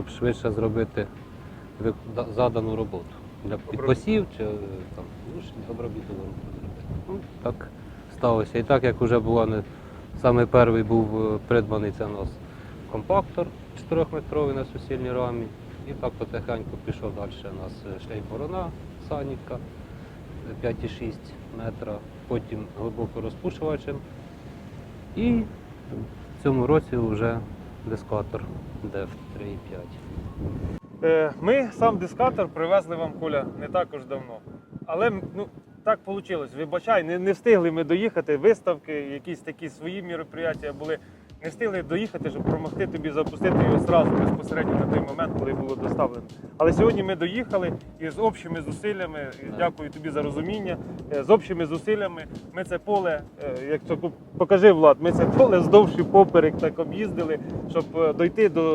щоб швидше зробити задану роботу. Для підпосів чи е, там, ну, ж роботу зробити. Ну, так сталося. І так як вже була не саме перший був е, придбаний це у нас компактор 4-метровий на суцільній рамі. І так потихеньку пішов далі у нас шлейф борона Саніка е, 5,6 метра, потім глибоко розпушувачем. І в цьому році вже дискатор DEF 3,5. Е, Ми сам дискатор привезли вам Коля не також давно. Але ну, так вийшло. Вибачай, не, не встигли ми доїхати. Виставки, якісь такі свої міроприяття були. Не встигли доїхати, щоб допомогти тобі запустити його зразу безпосередньо на той момент, коли було доставлено. Але сьогодні ми доїхали і з общими зусиллями, і дякую тобі за розуміння. е, З общими зусиллями ми це поле, е, як покажи Влад, ми це поле вздовж і поперек так об'їздили, щоб е, дойти до